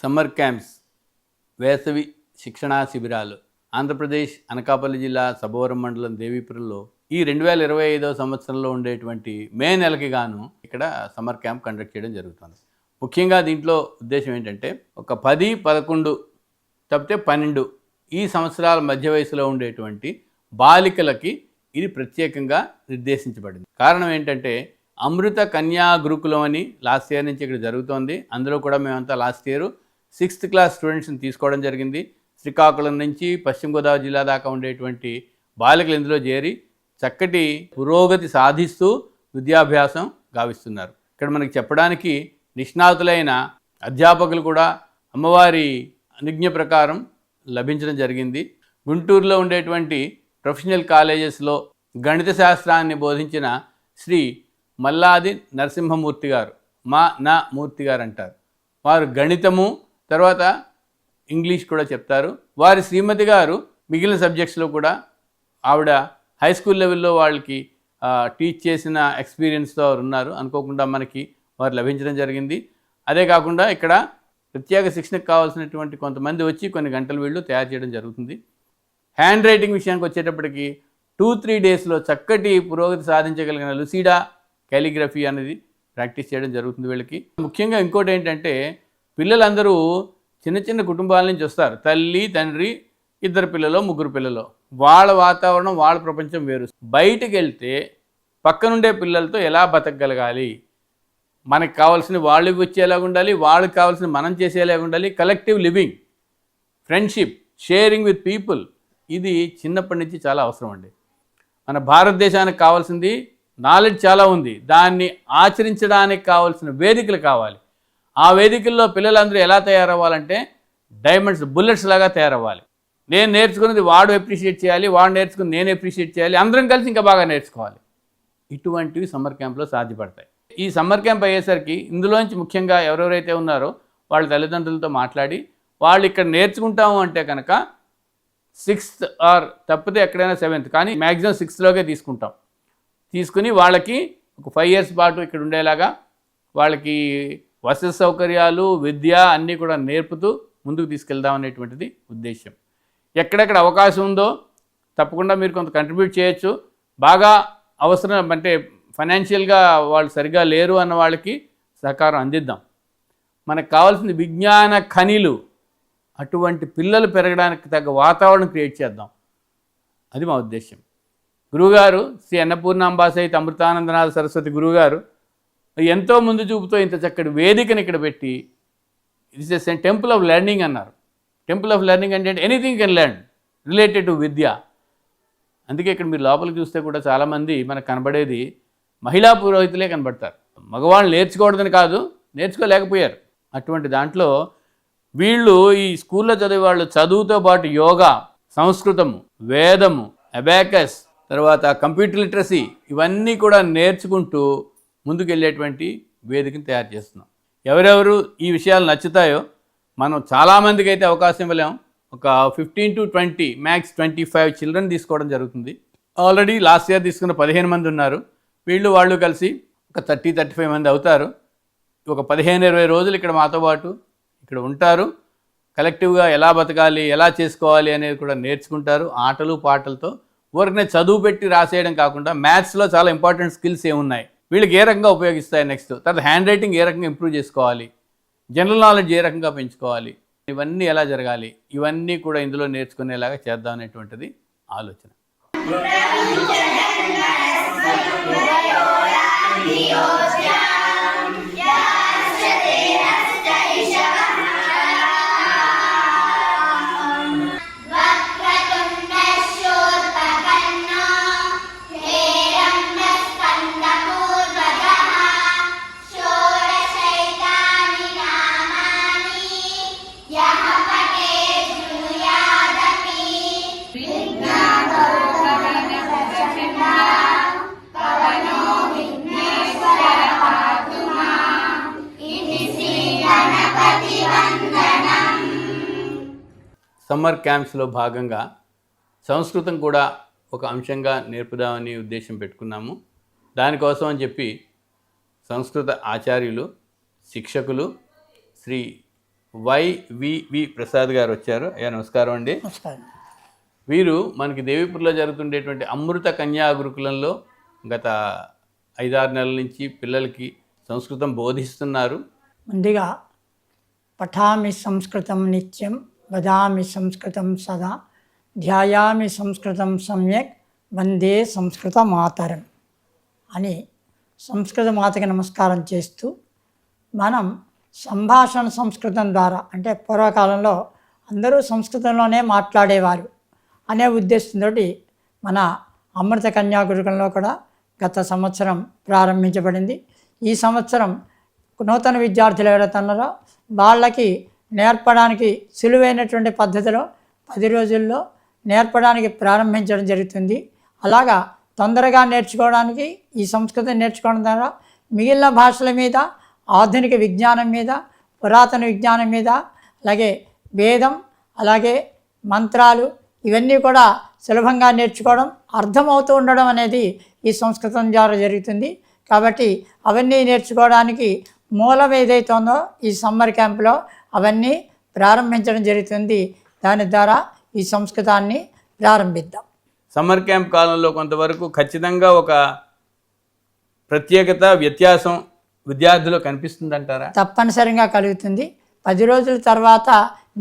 Summer camps వేసవి శిక్షణా శిబిరాలు ఆంధ్రప్రదేశ్ అనకాపల్లి జిల్లా సభవరం మండలం దేవీపురంలో ఈ రెండు వేల ఇరవై ఐదవ సంవత్సరంలో ఉండేటువంటి మే నెలకి గాను ఇక్కడ సమ్మర్ క్యాంప్ కండక్ట్ చేయడం జరుగుతుంది. ముఖ్యంగా దీంట్లో ఉద్దేశం ఏంటంటే ఒక పది పదకొండు తప్పితే పన్నెండు ఈ సంవత్సరాల మధ్య వయసులో ఉండేటువంటి బాలికలకి ఇది ప్రత్యేకంగా నిర్దేశించబడింది. కారణం ఏంటంటే అమృత కన్యా గురుకులం అని లాస్ట్ ఇయర్ నుంచి ఇక్కడ జరుగుతోంది. అందులో కూడా మేమంతా లాస్ట్ ఇయర్ సిక్స్త్ క్లాస్ స్టూడెంట్స్ని తీసుకోవడం జరిగింది. శ్రీకాకుళం నుంచి పశ్చిమ గోదావరి జిల్లా దాకా ఉండేటువంటి బాలికలు ఇందులో చేరి చక్కటి పురోగతి సాధిస్తూ విద్యాభ్యాసం గావిస్తున్నారు. ఇక్కడ మనకి చెప్పడానికి నిష్ణాతులైన అధ్యాపకులు కూడా అమ్మవారి అనుజ్ఞ ప్రకారం లభించడం జరిగింది. గుంటూరులో ఉండేటువంటి ప్రొఫెషనల్ కాలేజెస్లో గణిత శాస్త్రాన్ని బోధించిన శ్రీ మల్లాది నరసింహమూర్తి గారు మా నా మూర్తి గారు అంటారు. వారు గణితము తర్వాత ఇంగ్లీష్ కూడా చెప్తారు. వారి శ్రీమతి గారు మిగిలిన సబ్జెక్ట్స్లో కూడా ఆవిడ హై స్కూల్ లెవెల్లో వాళ్ళకి టీచ్ చేసిన ఎక్స్పీరియన్స్తో వారు ఉన్నారు. అనుకోకుండా మనకి వారు లభించడం జరిగింది. అదే కాకుండా ఇక్కడ ప్రత్యేక శిక్షణకు కావాల్సినటువంటి కొంతమంది వచ్చి కొన్ని గంటలు వీళ్ళు తయారు చేయడం జరుగుతుంది. హ్యాండ్ రైటింగ్ విషయానికి వచ్చేటప్పటికి టూ త్రీ డేస్లో చక్కటి పురోగతి సాధించగలిగిన లుసీడా క్యాలిగ్రఫీ అనేది ప్రాక్టీస్ చేయడం జరుగుతుంది వీళ్ళకి. ముఖ్యంగా ఇంకోటి ఏంటంటే పిల్లలందరూ చిన్న చిన్న కుటుంబాల నుంచి వస్తారు. తల్లి తండ్రి ఇద్దరు పిల్లలు ముగ్గురు పిల్లలు. వాళ్ళ వాతావరణం వాళ్ళ ప్రపంచం వేరు. బయటికి వెళ్తే పక్కనుండే పిల్లలతో ఎలా బతకగలగాలి? మనకు కావాల్సిన వాళ్ళు వచ్చేలాగా ఉండాలి వాళ్ళకి కావాల్సిన మనం చేసేలాగా ఉండాలి. Collective living friendship sharing with people ఇది చిన్నప్పటి నుంచి చాలా అవసరం అండి. మన భారతదేశానికి కావాల్సింది నాలెడ్జ్ చాలా ఉంది. దాన్ని ఆచరించడానికి కావాల్సిన వేదికలు కావాలి. ఆ వేదికల్లో పిల్లలందరూ ఎలా తయారవ్వాలంటే డైమండ్స్ బుల్లెట్స్ లాగా తయారవ్వాలి. నేను నేర్చుకున్నది వాడు అప్రిషియేట్ చేయాలి వాడు నేర్చుకుని నేను అప్రిషియేట్ చేయాలి అందరం కలిసి ఇంకా బాగా నేర్చుకోవాలి. ఇటువంటివి సమ్మర్ క్యాంప్లో సాధ్యపడతాయి. ఈ సమ్మర్ క్యాంప్ అయ్యేసరికి ఇందులోంచి ముఖ్యంగా ఎవరెవరైతే ఉన్నారో వాళ్ళ తల్లిదండ్రులతో మాట్లాడి వాళ్ళు ఇక్కడ నేర్చుకుంటాము అంటే కనుక సిక్స్త్ ఆర్ తప్పితే ఎక్కడైనా సెవెంత్ కానీ మ్యాక్సిమం సిక్స్త్లోకే తీసుకుంటాం. తీసుకుని వాళ్ళకి ఒక ఫైవ్ ఇయర్స్ పాటు ఇక్కడ ఉండేలాగా వాళ్ళకి వసతి సౌకర్యాలు విద్య అన్నీ కూడా నేర్పుతూ ముందుకు తీసుకెళ్దాం అనేటువంటిది ఉద్దేశం ఎక్కడెక్కడ అవకాశం ఉందో తప్పకుండా మీరు కొంత కంట్రిబ్యూట్ చేయొచ్చు. బాగా అవసరం అంటే ఫైనాన్షియల్గా వాళ్ళు సరిగా లేరు అన్న వాళ్ళకి సహకారం అందిద్దాం. మనకు కావాల్సిన విజ్ఞాన ఖనిలు. అటువంటి పిల్లలు పెరగడానికి తగ్గ వాతావరణం క్రియేట్ చేద్దాం. అది మా ఉద్దేశం గురువుగారు శ్రీ అన్నపూర్ణాంబాసైత్ అమృతానందనాథ సరస్వతి గురువుగారు ఎంతో ముందు చూపుతో ఇంత చక్కటి వేదికని ఇక్కడ పెట్టి it's as temple of learning అన్నారు. టెంపుల్ ఆఫ్ లెర్నింగ్ అంటే anything can learn related to విద్య. అందుకే ఇక్కడ మీరు లోపలికి చూస్తే కూడా చాలామంది మనకు కనబడేది మహిళా పురోహితులే కనబడతారు. మగవాళ్ళు నేర్చుకోవడదని కాదు నేర్చుకోలేకపోయారు. అటువంటి దాంట్లో వీళ్ళు ఈ స్కూల్లో చదివే వాళ్ళు చదువుతో పాటు యోగా సంస్కృతము వేదము అబాకస్ తర్వాత కంప్యూటర్ లిటరసీ ఇవన్నీ కూడా నేర్చుకుంటూ ముందుకెళ్ళేటువంటి వేదికను తయారు చేస్తున్నాం. ఎవరెవరు ఈ విషయాలు నచ్చుతాయో మనం చాలామందికి అయితే అవకాశం ఇవ్వలేం. ఒక fifteen to twenty max twenty five children తీసుకోవడం జరుగుతుంది. ఆల్రెడీ లాస్ట్ ఇయర్ తీసుకున్న పదిహేను మంది ఉన్నారు. వీళ్ళు వాళ్ళు కలిసి ఒక థర్టీ థర్టీ ఫైవ్ మంది అవుతారు. ఒక పదిహేను ఇరవై రోజులు ఇక్కడ మాతో పాటు ఇక్కడ ఉంటారు. కలెక్టివ్గా ఎలా బతకాలి ఎలా చేసుకోవాలి అనేది కూడా నేర్చుకుంటారు. ఆటలు పాటలతో ఊరికనే చదువు పెట్టి రాసేయడం కాకుండా మ్యాథ్స్లో చాలా ఇంపార్టెంట్ స్కిల్స్ ఏమున్నాయి. వీళ్ళకి ఏ రకంగా ఉపయోగిస్తాయి నెక్స్ట్ తర్వాత హ్యాండ్ రైటింగ్ ఏ రకంగా ఇంప్రూవ్ చేసుకోవాలి? జనరల్ నాలెడ్జ్ ఏ రకంగా పెంచుకోవాలి? ఇవన్నీ ఎలా జరగాలి? ఇవన్నీ కూడా ఇందులో నేర్చుకునేలాగా చేద్దాం అనేటువంటిది ఆలోచన. సమ్మర్ క్యాంప్స్లో భాగంగా సంస్కృతం కూడా ఒక అంశంగా నేర్పుదామని ఉద్దేశం పెట్టుకున్నాము. దానికోసం అని చెప్పి సంస్కృత ఆచార్యులు శిక్షకులు శ్రీ వైవివి ప్రసాద్ గారు వచ్చారు. అయ్యా నమస్కారం అండి. నమస్కారం. వీరు మనకి దేవీపురంలో జరుగుతుండేటువంటి అమృత కన్యా గురుకులంలో గత ఐదారు నెలల నుంచి పిల్లలకి సంస్కృతం బోధిస్తున్నారు. ముందుగా పఠామి సంస్కృతం నిత్యం వదామి సంస్కృతం సదా ధ్యాయామి సంస్కృతం సమ్యక్ వందే సంస్కృత మాతరం అని సంస్కృత మాతకి నమస్కారం చేస్తూ మనం సంభాషణ సంస్కృతం ద్వారా అంటే పూర్వకాలంలో అందరూ సంస్కృతంలోనే మాట్లాడేవారు అనే ఉద్దేశంతో మన అమృత కన్యాగురుకులంలో కూడా గత సంవత్సరం ప్రారంభించబడింది. ఈ సంవత్సరం నూతన విద్యార్థులు ఎవరైతే ఉన్నారో వాళ్ళకి నేర్పడానికి సులువైనటువంటి పద్ధతిలో పది రోజుల్లో నేర్పడానికి ప్రారంభించడం జరుగుతుంది. అలాగా తొందరగా నేర్చుకోవడానికి ఈ సంస్కృతం నేర్చుకోవడం ద్వారా మిగిలిన భాషల మీద ఆధునిక విజ్ఞానం మీద పురాతన విజ్ఞానం మీద అలాగే వేదం అలాగే మంత్రాలు ఇవన్నీ కూడా సులభంగా నేర్చుకోవడం అర్థమవుతూ ఉండడం అనేది ఈ సంస్కృతం ద్వారా జరుగుతుంది. కాబట్టి అవన్నీ నేర్చుకోవడానికి మూలం ఏదైతే ఉందో ఈ సమ్మర్ క్యాంప్లో అవన్నీ ప్రారంభించడం జరుగుతుంది. దాని ద్వారా ఈ సంస్కృతాన్ని ప్రారంభిద్దాం. సమ్మర్ క్యాంప్ కాలంలో కొంతవరకు ఖచ్చితంగా ఒక ప్రత్యేకత వ్యత్యాసం విద్యార్థులు కనిపిస్తుందంటారా? తప్పనిసరిగా కలుగుతుంది. పది రోజుల తర్వాత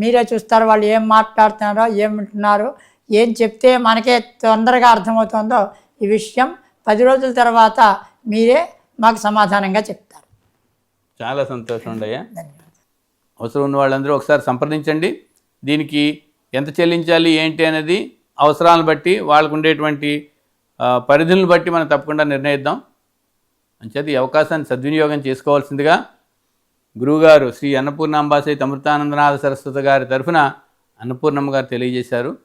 మీరే చూస్తారు వాళ్ళు ఏం మాట్లాడుతున్నారో ఏం వింటున్నారో ఏం చెప్తే మనకే తొందరగా అర్థమవుతుందో ఈ విషయం పది రోజుల తర్వాత మీరే మాకు సమాధానంగా చెప్తారు. చాలా సంతోషం ఉండయ్యా అవసరం ఉన్న వాళ్ళందరూ ఒకసారి సంప్రదించండి. దీనికి ఎంత చెల్లించాలి ఏంటి అనేది అవసరాలను బట్టి వాళ్ళకు ఉండేటువంటి పరిధులను బట్టి మనం తప్పకుండా నిర్ణయిద్దాం. అంచేది ఈ అవకాశాన్ని సద్వినియోగం చేసుకోవాల్సిందిగా గురువుగారు శ్రీ అన్నపూర్ణాంబాసైత్ అమృతానందనాథ సరస్వతి గారి తరఫున అన్నపూర్ణమ్మ గారు తెలియజేశారు.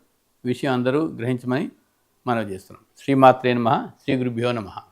విషయం అందరూ గ్రహించమని మనవి చేస్తున్నాం. శ్రీమాత్రే నమ. శ్రీ గురుభ్యో నమః.